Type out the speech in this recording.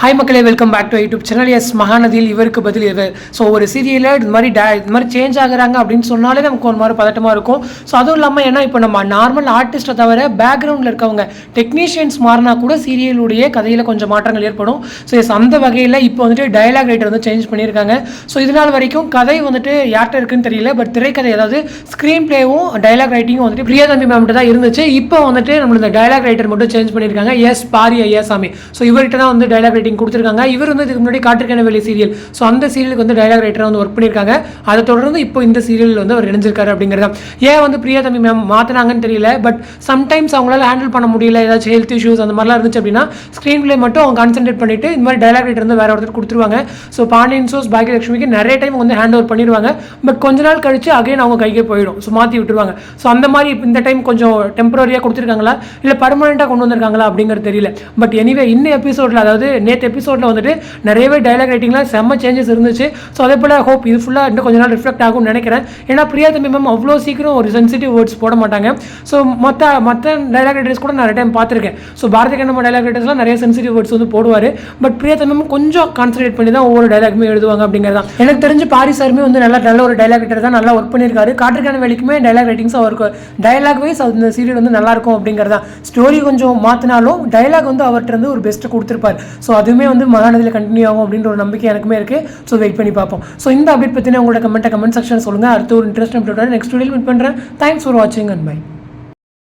Hi மக்களே welcome back to YouTube channel yes மகாநதியில் இவருக்கு பதில் இவர் ஸோ ஒரு சீரியலில் இது மாதிரி டே இது மாதிரி சேஞ்ச் ஆகுறாங்க அப்படின்னு சொன்னாலே நமக்கு ஒரு மாதிரி பதட்டமாக இருக்கும். ஸோ அதுவும் இல்லாமல் ஏன்னா இப்போ நம்ம நார்மல் ஆர்டிஸ்ட்டை தவிர பேக்ரவுண்டில் இருக்கவங்க டெக்னீஷியன்ஸ் மாறினா கூட சீரியலுடைய கதையில் கொஞ்சம் மாற்றங்கள் ஏற்படும். ஸோ எஸ் அந்த வகையில் இப்போ வந்துட்டு டயலாக் ரைட்டர் வந்து சேஞ்ச் பண்ணியிருக்காங்க. ஸோ இது நாள் வரைக்கும் கதை வந்துட்டு யார்கிட்ட இருக்குன்னு தெரியல பட் திரைக்கதை அதாவது ஸ்க்ரீன் பிளேவும் டயலாக் ரைட்டிங்கும் வந்துட்டு பிரியாதம்பி மேம்கிட்ட தான் இருந்துச்சு. இப்போ வந்துட்டு நம்மளோட டயலாக் ரைட்டர் மட்டும் சேஞ்ச் பண்ணியிருக்காங்க. எஸ் பாரி ஐயாசாமி ஸோ இவர்கிட்ட தான் வந்து டயலாக் ரைட்டிங் கொடுத்துருக்காங்க. இவர் வந்து இதுக்கு முன்னாடி காட்டிருக்கான வெளி சீரியல் ஸோ அந்த சீரியலுக்கு வந்து டைலாக் ரைட்டராக வந்து ஒர்க் பண்ணியிருக்காங்க. அதை தொடர்ந்து இப்போ இந்த சீரியல் வந்து அவர் இணைஞ்சிருக்காரு அப்படிங்கிறத. ஏன் வந்து பிரியா தம்பி மேம் மாற்றினாங்கன்னு தெரியல பட் சம்டைம்ஸ் அவங்களால ஹேண்டில் பண்ண முடியல. ஏதாச்சும் ஹெல்த் இஷ்யூஸ் அந்த மாதிரிலாம் இருந்துச்சு அப்படின்னா ஸ்க்ரீன் பிளே மட்டும் அவங்க கான்சென்ட்ரேட் பண்ணிட்டு இந்த மாதிரி டைலாக் ரைட்டர் வந்து வேற ஒருத்தர் கொடுத்துருவாங்க. ஸோ பாண்டியன் சோஸ் பாக்கியலட்சுமிக்கு நிறைய டைம் வந்து ஹேண்ட் ஓவர் பண்ணிடுவாங்க. பட் கொஞ்ச நாள் கழிச்சு அகைன் அவங்க கைக்கே போயிடும். ஸோ மாற்றி விட்டுருவாங்க. ஸோ அந்த மாதிரி இந்த டைம் கொஞ்சம் டெம்பரரியாக கொடுத்துருக்காங்களா? இல்லை பர்மனெண்ட்டாக கொண்டு வந்திருக்காங்களா அப்படிங்கிறது தெரியல. பட் எனிவே இன்னும் எபிசோடில் அதாவது நேற்று எபிசோடில் வந்துட்டு நிறையவே டைலாக் ரைட்டிங்லாம் செம்ம சேஞ்சஸ் இருந்துச்சு. ஸோ அதே போல் ஹோப் இது ஃபுல்லாக இன்னும் கொஞ்ச நாள் ரிஃப்ளெக்ட் ஆகும்னு நினைக்கிறேன். ஏன்னா பிரியா தம்பி மேம் அவ்வளோ சீக்கிரம் ஒரு சென்சிட்டிவ் வேர்ட்ஸ் போட மாட்டாங்க. ஸோ மற்ற மற்ற டைலாக் ரைட்டர்ஸ் கூட நிறைய டைம் பார்த்துருக்கேன். ஸோ பாரதி கண்ணம்மா டைலாக் ரைட்டர்ஸ்லாம் நிறைய சென்சிட்டிவ் வேர்ட்ஸ் வந்து போடுவார். பட் பிரியா தம்பி கொஞ்சம் கான்சன்ட்ரேட் பண்ணி தான் ஒவ்வொரு டைலாக்குமே எழுதுவாங்க அப்படிங்கிறது தான். எனக்கு தெரிஞ்சு பாரி சாருமே வந்து நல்லா நல்ல ஒரு டைலாக் ரைட்டர் தான் நல்லா ஒர்க் பண்ணியிருக்காரு. காற்றுக்கான வேலைக்குமே டைலாக் ரைட்டிங்ஸ் அவருக்கு டயலாக் வைஸ் அந்த சீரியல் வந்து நல்லா இருக்கும் அப்படிங்கிறது தான். ஸ்டோரி கொஞ்சம் மாற்றினாலும் டயலாக் வந்து அவர்கிட்ட இருந்து ஒரு பெஸ்ட்டு கொடுத்துருப்பார். ஸோ அது அதுவுமே வந்து மகாநதியில் கண்டினியூ ஆகும் அப்படின்ற ஒரு நம்பிக்கை எனக்குமே இருக்குது ஸோ வெயிட் பண்ணி பார்ப்போம். ஸோ இந்த அப்டேட் பற்றின உங்களோட கமெண்ட்டை கமெண்ட் செக்ஷன் சொல்லுங்கள் அடுத்த ஒரு இன்ட்ரெஸ்ட் அப்டேட்டோட நெக்ஸ்ட் வீடியோ மீட் பண்ணுறேன் தேங்க்ஸ் ஃபார் வாட்சிங் அண்ட் பை